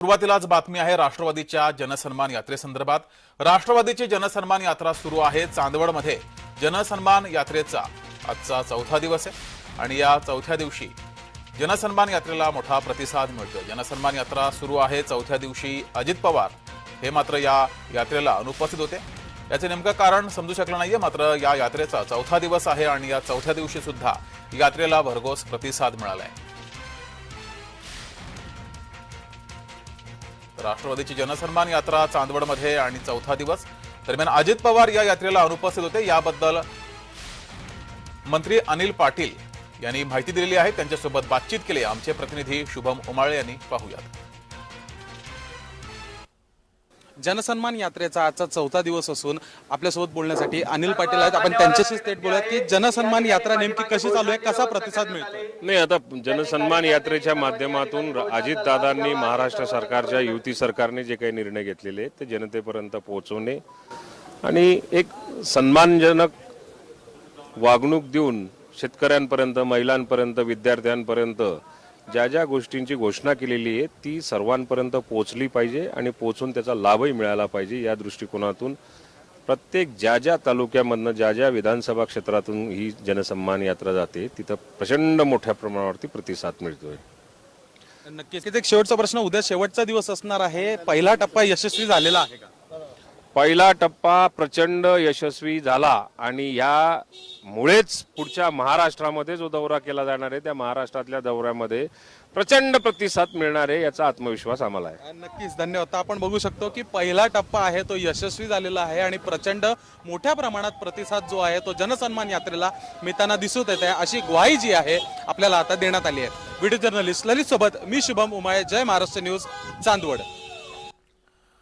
सुरुवातीलाच बातमी आहे राष्ट्रवादीच्या जनसन्मान यात्रेसंदर्भात. राष्ट्रवादीची जनसन्मान यात्रा सुरू आहे चांदवडमध्ये. जनसन्मान यात्रेचा आजचा चौथा दिवस आहे आणि या चौथ्या दिवशी जनसन्मान यात्रेला मोठा प्रतिसाद मिळतोय. जनसन्मान यात्रा सुरू आहे चौथ्या दिवशी अजित पवार. हे मात्र या यात्रेला अनुपस्थित होते. याचे नेमकं कारण समजू शकलं नाहीये मात्र या यात्रेचा चौथा दिवस आहे आणि या चौथ्या दिवशी सुद्धा यात्रेला भरघोस प्रतिसाद मिळाला आहे राष्ट्रवादीची जनसन्मान यात्रा चांदवडमध्ये आणि चौथा दिवस. दरम्यान अजित पवार या यात्रेला अनुपस्थित होते. याबद्दल मंत्री अनिल पाटील यांनी माहिती दिलेली आहे. त्यांच्यासोबत बातचीत केली. आमचे प्रतिनिधी शुभम उमाळे यांनी पाहूयात. जनसन्मान यात्रेचा आजचा चौथा दिवस असून आपल्यासोबत बोलण्यासाठी अनिल पाटील आहेत. आपण त्यांच्याशीच थेट बोलूयात की जनसन्मान यात्रा नेमकी कशी चालू आहे? कसा प्रतिसाद मिळतो नाही आता जनसन्मान यात्रेच्या माध्यमातून अजितदादांनी महाराष्ट्र सरकारच्या युती सरकारने जे काही निर्णय घेतलेले आहेत ते जनतेपर्यंत पोहोचवणे आणि एक सन्मानजनक वागणूक देऊन शेतकऱ्यांपर्यंत महिलांपर्यंत विद्यार्थ्यांपर्यंत ज्या ज्या गोष्टींची घोषणा केलेली आहे ती सर्वांपर्यंत पोचली पाहिजे आणि पोचून त्याचा लाभही मिळाला पाहिजे या दृष्टिकोनातून. प्रत्येक ज्या ज्या तालुक्यामधनं ज्या ज्या विधानसभा क्षेत्रातून ही जनसन्मान यात्रा जाते तिथं प्रचंड मोठ्या प्रमाणावरती प्रतिसाद मिळतोय. नक्कीच. एक शेवटचा प्रश्न उद्या शेवटचा दिवस असणार आहे. पहिला टप्पा यशस्वी झालेला आहे का? पहिला टप्पा प्रचंड यशस्वी झाला आणि यामुळेच पुढच्या महाराष्ट्रामध्ये जो दौरा केला जाणार आहे त्या महाराष्ट्रातल्या दौऱ्यामध्ये प्रचंड प्रतिसाद मिळणार आहे याचा आत्मविश्वास आम्हाला आहे. नक्कीच. धन्यवाद. आपण बघू शकतो की पहिला टप्पा आहे तो यशस्वी झालेला आहे आणि प्रचंड मोठ्या प्रमाणात प्रतिसाद जो आहे तो जनसन्मान यात्रेला मिळताना दिसत येत आहे. अशी ग्वाही जी आहे आपल्याला आता देण्यात आली आहे. व्हिडिओ जर्नलिस्ट ललित सोबत मी शुभम उमाळे जय महाराष्ट्र न्यूज चांदवड.